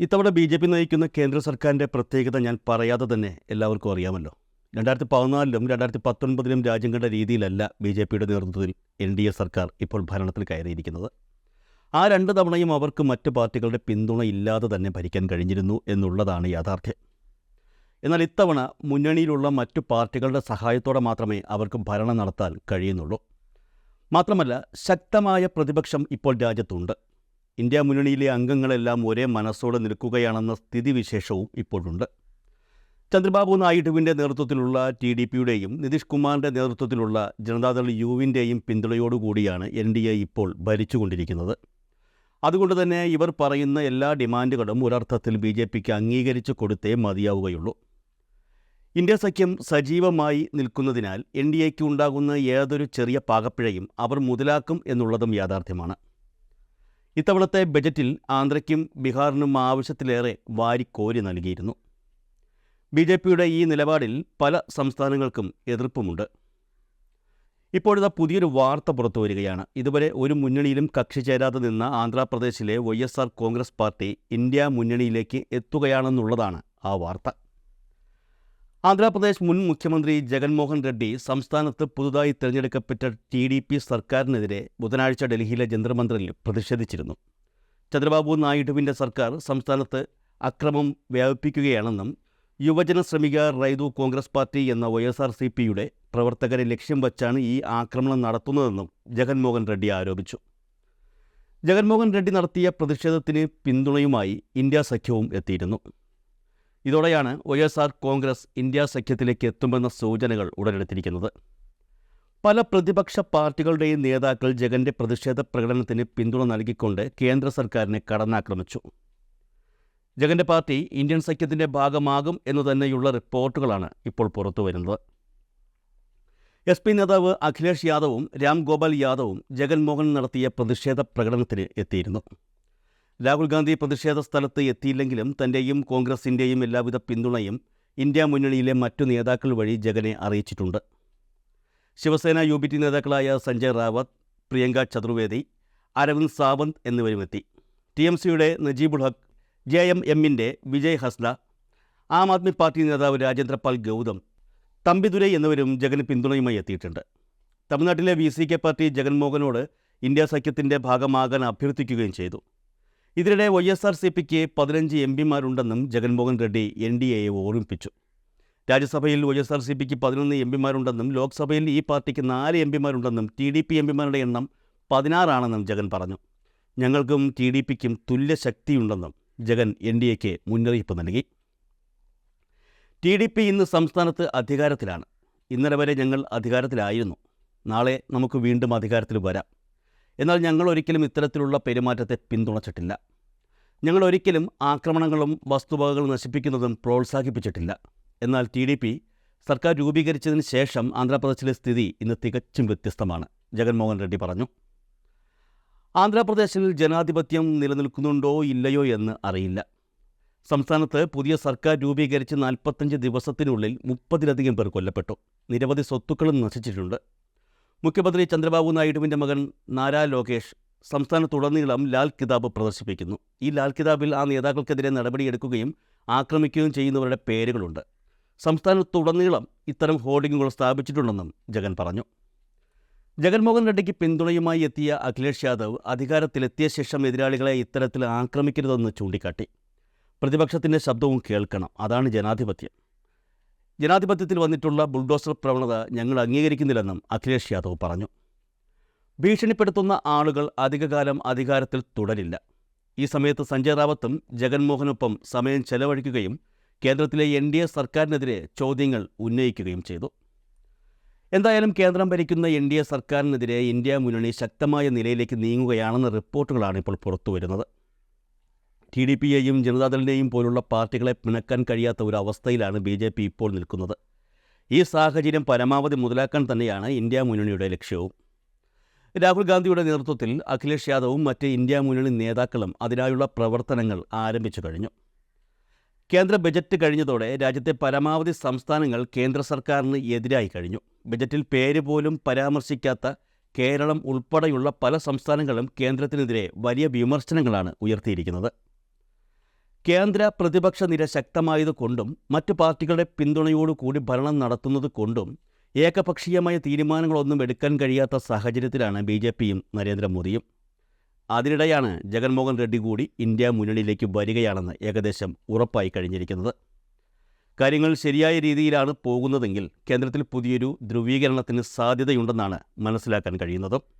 ഇത്തവണ B J P നയിക്കുന്ന കേന്ദ്ര സർക്കാരിന്റെ പ്രത്യേകത ഞാൻ പറയാതെ തന്നെ എല്ലാവർക്കും അറിയാമല്ലോ. രണ്ടായിരത്തി പതിനാലിലും രണ്ടായിരത്തി പത്തൊൻപതിലും രാജ്യം കണ്ട രീതിയിലല്ല ബി ജെ പിയുടെ നേതൃത്വത്തിൽ എൻ ഡി എ സർക്കാർ ഇപ്പോൾ ഭരണത്തിൽ കയറിയിരിക്കുന്നത്. ആ രണ്ട് തവണയും അവർക്ക് മറ്റ് പാർട്ടികളുടെ പിന്തുണ ഇല്ലാതെ തന്നെ ഭരിക്കാൻ കഴിഞ്ഞിരുന്നു എന്നുള്ളതാണ് യാഥാർത്ഥ്യം. എന്നാൽ ഇത്തവണ മുന്നണിയിലുള്ള മറ്റു പാർട്ടികളുടെ സഹായത്തോടെ മാത്രമേ അവർക്ക് ഭരണം നടത്താൻ കഴിയുന്നുള്ളൂ. മാത്രമല്ല ശക്തമായ പ്രതിപക്ഷം ഇപ്പോൾ രാജ്യത്തുണ്ട്. ഇന്ത്യ മുന്നണിയിലെ അംഗങ്ങളെല്ലാം ഒരേ മനസ്സോടെ നിൽക്കുകയാണെന്ന സ്ഥിതിവിശേഷവും ഇപ്പോഴുണ്ട്. ചന്ദ്രബാബു നായിഡുവിന്റെ നേതൃത്വത്തിലുള്ള ടി ഡി പിയുടെയും നിതീഷ് കുമാറിന്റെ നേതൃത്വത്തിലുള്ള ജനതാദൾ യുവിന്റെയും പിന്തുണയോടുകൂടിയാണ് എൻ ഡി എ ഇപ്പോൾ ഭരിച്ചുകൊണ്ടിരിക്കുന്നത്. അതുകൊണ്ട് തന്നെ ഇവർ പറയുന്ന എല്ലാ ഡിമാൻഡുകളും ഒരർത്ഥത്തിൽ ബി ജെ പിക്ക് അംഗീകരിച്ചു കൊടുത്തേ മതിയാവുകയുള്ളൂ. ഇന്ത്യ സഖ്യം സജീവമായി നിൽക്കുന്നതിനാൽ എൻ ഡി എക്ക് ഉണ്ടാകുന്ന ഏതൊരു ചെറിയ പാകപ്പിഴയും അവർ മുതലാക്കും എന്നുള്ളതും യാഥാർത്ഥ്യമാണ്. ഇത്തവണത്തെ ബജറ്റിൽ ആന്ധ്രയ്ക്കും ബീഹാറിനും ആവശ്യത്തിലേറെ വാരിക്കോരി നൽകിയിരുന്നു. ബി ജെ പിയുടെ ഈ നിലപാടിൽ പല സംസ്ഥാനങ്ങൾക്കും എതിർപ്പുമുണ്ട്. ഇപ്പോഴത്തെ പുതിയൊരു വാർത്ത പുറത്തു വരികയാണ്. ഇതുവരെ ഒരു മുന്നണിയിലും കക്ഷി ചേരാതെ നിന്ന ആന്ധ്രാപ്രദേശിലെ വൈ കോൺഗ്രസ് പാർട്ടി ഇന്ത്യ മുന്നണിയിലേക്ക് എത്തുകയാണെന്നുള്ളതാണ് ആ വാർത്ത. ആന്ധ്രാപ്രദേശ് മുൻ മുഖ്യമന്ത്രി ജഗൻമോഹൻ റെഡ്ഡി സംസ്ഥാനത്ത് പുതുതായി തിരഞ്ഞെടുക്കപ്പെട്ട ടി ഡി പി സർക്കാരിനെതിരെ ബുധനാഴ്ച ഡൽഹിയിലെ ജന്തർമന്ദറിൽ പ്രതിഷേധിച്ചിരുന്നു. ചന്ദ്രബാബു നായിഡുവിന്റെ സർക്കാർ സംസ്ഥാനത്ത് അക്രമം വ്യാപിപ്പിക്കുകയാണെന്നും യുവജന ശ്രമിക റൈതു കോൺഗ്രസ് പാർട്ടി എന്ന വൈ എസ് ആർ സി പിയുടെ പ്രവർത്തകരെ ലക്ഷ്യം വച്ചാണ് ഈ ആക്രമണം നടത്തുന്നതെന്നും ജഗൻമോഹൻ റെഡ്ഡി ആരോപിച്ചു. ജഗൻമോഹൻ റെഡ്ഡി നടത്തിയ പ്രതിഷേധത്തിന് പിന്തുണയുമായി ഇന്ത്യ സഖ്യവും എത്തിയിരുന്നു. ഇതോടെയാണ് Y S R Congress India സഖ്യത്തിലേക്ക് എത്തുമെന്ന സൂചനകൾ ഉടലെടുത്തിരിക്കുന്നത്. പല പ്രതിപക്ഷ പാർട്ടികളുടെയും നേതാക്കൾ ജഗന്റെ പ്രതിഷേധ പ്രകടനത്തിന് പിന്തുണ നൽകിക്കൊണ്ട് കേന്ദ്ര സർക്കാരിനെ കടന്നാക്രമിച്ചു. ജഗന്റെ പാർട്ടി ഇന്ത്യൻ സഖ്യത്തിന്റെ ഭാഗമാകും എന്നു തന്നെയുള്ള റിപ്പോർട്ടുകളാണ് ഇപ്പോൾ പുറത്തുവരുന്നത്. എസ് പി നേതാവ് അഖിലേഷ് യാദവും രാംഗോപാൽ യാദവും ജഗൻമോഹൻ നടത്തിയ പ്രതിഷേധ പ്രകടനത്തിന് എത്തിയിരുന്നു. രാഹുൽ ഗാന്ധി പ്രതിഷേധ സ്ഥലത്ത് എത്തിയില്ലെങ്കിലും തന്റെയും കോൺഗ്രസിന്റെയും എല്ലാവിധ പിന്തുണയും ഇന്ത്യ മുന്നണിയിലെ മറ്റു നേതാക്കൾ വഴി ജഗനെ അറിയിച്ചിട്ടുണ്ട്. ശിവസേന യു ബി ടി നേതാക്കളായ സഞ്ജയ് റാവത്ത് പ്രിയങ്ക ചതുർവേദി അരവിന്ദ് സാവന്ത് എന്നിവരുമെത്തി. ടി എം സിയുടെ നജീബുൾ ഹക്ക് ജെ എം എമ്മിന്റെ വിജയ് ഹസ്ല ആം ആദ്മി പാർട്ടി നേതാവ് രാജേന്ദ്രപാൽ ഗൗതം തമ്പിദുരൈ എന്നിവരും ജഗന് പിന്തുണയുമായി എത്തിയിട്ടുണ്ട്. തമിഴ്നാട്ടിലെ വി സി കെ പാർട്ടി ജഗൻമോഹനോട് ഇന്ത്യ സഖ്യത്തിന്റെ ഭാഗമാകാൻ അഭ്യർത്ഥിക്കുകയും ചെയ്തു. ഇതിനിടെ വൈ എസ് ആർ സി പിക്ക് പതിനഞ്ച് എം പിമാരുണ്ടെന്നും ജഗൻമോഹൻ റെഡ്ഡി എൻ ഡി എയെ ഓർമ്മിപ്പിച്ചു. രാജ്യസഭയിൽ വൈ എസ് ആർ സി പിക്ക് പതിനൊന്ന് എം പിമാരുണ്ടെന്നും ലോക്സഭയിൽ ഈ പാർട്ടിക്ക് നാല് എം പിമാരുണ്ടെന്നും ടി ഡി പി എം പിമാരുടെ എണ്ണം പതിനാറാണെന്നും ജഗൻ പറഞ്ഞു. ഞങ്ങൾക്കും ടി ഡി പിക്കും തുല്യ ശക്തിയുണ്ടെന്നും ജഗൻ എൻ ഡി എക്ക് മുന്നറിയിപ്പ് നൽകി. ടി ഡി പി ഇന്ന് സംസ്ഥാനത്ത് അധികാരത്തിലാണ്. ഇന്നലെ വരെ ഞങ്ങൾ അധികാരത്തിലായിരുന്നു. നാളെ നമുക്ക് വീണ്ടും അധികാരത്തിൽ വരാം. എന്നാൽ ഞങ്ങൾ ഒരിക്കലും ഇത്തരത്തിലുള്ള പെരുമാറ്റത്തെ പിന്തുണച്ചിട്ടില്ല. ഞങ്ങൾ ഒരിക്കലും ആക്രമണങ്ങളും വസ്തുവകകൾ നശിപ്പിക്കുന്നതും പ്രോത്സാഹിപ്പിച്ചിട്ടില്ല. എന്നാൽ ടി ഡി പി സർക്കാർ രൂപീകരിച്ചതിന് ശേഷം ആന്ധ്രാപ്രദേശിലെ സ്ഥിതി ഇന്ന് തികച്ചും വ്യത്യസ്തമാണ് ജഗൻമോഹൻ റെഡ്ഡി പറഞ്ഞു. ആന്ധ്രാപ്രദേശിൽ ജനാധിപത്യം നിലനിൽക്കുന്നുണ്ടോ ഇല്ലയോ എന്ന് അറിയില്ല. സംസ്ഥാനത്ത് പുതിയ സർക്കാർ രൂപീകരിച്ച് നാൽപ്പത്തഞ്ച് ദിവസത്തിനുള്ളിൽ മുപ്പതിലധികം പേർ കൊല്ലപ്പെട്ടു. നിരവധി സ്വത്തുക്കളും നശിച്ചിട്ടുണ്ട്. മുഖ്യമന്ത്രി ചന്ദ്രബാബു നായിഡുവിന്റെ മകൻ നാരാ ലോകേഷ് സംസ്ഥാനത്തുടനീളം ലാൽ കിതാബ് പ്രദർശിപ്പിക്കുന്നു. ഈ ലാൽ കിതാബിൽ ആ നേതാക്കൾക്കെതിരെ നടപടിയെടുക്കുകയും ആക്രമിക്കുകയും ചെയ്യുന്നവരുടെ പേരുകളുണ്ട്. സംസ്ഥാനത്തുടനീളം ഇത്തരം ഹോർഡിങ്ങുകൾ സ്ഥാപിച്ചിട്ടുണ്ടെന്നും ജഗൻ പറഞ്ഞു. ജഗൻമോഹൻ റെഡ്ഡിക്ക് പിന്തുണയുമായി എത്തിയ അഖിലേഷ് യാദവ് അധികാരത്തിലെത്തിയ ശേഷം എതിരാളികളെ ഇത്തരത്തിൽ ആക്രമിക്കരുതെന്ന് ചൂണ്ടിക്കാട്ടി. പ്രതിപക്ഷത്തിന്റെ ശബ്ദവും കേൾക്കണം. അതാണ് ജനാധിപത്യം. ജനാധിപത്യത്തിൽ വന്നിട്ടുള്ള ബുൾഡോസർ പ്രവണത ഞങ്ങൾ അംഗീകരിക്കുന്നില്ലെന്നും അഖിലേഷ് യാദവ് പറഞ്ഞു. ഭീഷണിപ്പെടുത്തുന്ന ആളുകൾ അധികകാലം അധികാരത്തിൽ തുടരില്ല. ഈ സമയത്ത് സഞ്ജയ് റാവത്തും ജഗൻമോഹനൊപ്പം സമയം ചെലവഴിക്കുകയും കേന്ദ്രത്തിലെ എൻ ഡി എ സർക്കാരിനെതിരെ ചോദ്യങ്ങൾ ഉന്നയിക്കുകയും ചെയ്തു. എന്തായാലും കേന്ദ്രം ഭരിക്കുന്ന എൻ ഡി എ സർക്കാരിനെതിരെ ഇന്ത്യ മുന്നണി ശക്തമായ നിലയിലേക്ക് നീങ്ങുകയാണെന്ന റിപ്പോർട്ടുകളാണ് ഇപ്പോൾ പുറത്തുവരുന്നത്. ടി ഡി പിയെയും ജനതാദളിനെയും പോലുള്ള പാർട്ടികളെ പിണക്കാൻ കഴിയാത്ത ഒരു അവസ്ഥയിലാണ് ബി ജെ പി ഇപ്പോൾ നിൽക്കുന്നത്. ഈ സാഹചര്യം പരമാവധി മുതലാക്കാൻ തന്നെയാണ് ഇന്ത്യ മുന്നണിയുടെ ലക്ഷ്യവും. രാഹുൽ ഗാന്ധിയുടെ നേതൃത്വത്തിൽ അഖിലേഷ് യാദവും മറ്റ് ഇന്ത്യ മുന്നണി നേതാക്കളും അതിനായുള്ള പ്രവർത്തനങ്ങൾ ആരംഭിച്ചു കഴിഞ്ഞു. കേന്ദ്ര ബജറ്റ് കഴിഞ്ഞതോടെ രാജ്യത്തെ പരമാവധി സംസ്ഥാനങ്ങൾ കേന്ദ്ര സർക്കാരിന് എതിരായി കഴിഞ്ഞു. ബജറ്റിൽ പേര് പോലും പരാമർശിക്കാത്ത കേരളം ഉൾപ്പെടെയുള്ള പല സംസ്ഥാനങ്ങളും കേന്ദ്രത്തിനെതിരെ വലിയ വിമർശനങ്ങളാണ് ഉയർത്തിയിരിക്കുന്നത്. കേന്ദ്ര പ്രതിപക്ഷ നിര ശക്തമായതുകൊണ്ടും മറ്റ് പാർട്ടികളുടെ പിന്തുണയോടുകൂടി ഭരണം നടത്തുന്നത് കൊണ്ടും ഏകപക്ഷീയമായ തീരുമാനങ്ങളൊന്നും എടുക്കാൻ കഴിയാത്ത സാഹചര്യത്തിലാണ് ബി ജെ പിയും നരേന്ദ്രമോദിയും. അതിനിടെയാണ് ജഗൻമോഹൻ റെഡ്ഡി കൂടി ഇന്ത്യ മുന്നണിയിലേക്ക് വരികയാണെന്ന് ഏകദേശം ഉറപ്പായി കഴിഞ്ഞിരിക്കുന്നത്. കാര്യങ്ങൾ ശരിയായ രീതിയിലാണ് പോകുന്നതെങ്കിൽ കേന്ദ്രത്തിൽ പുതിയൊരു ധ്രുവീകരണത്തിന് സാധ്യതയുണ്ടെന്നാണ് മനസ്സിലാക്കാൻ കഴിയുന്നത്.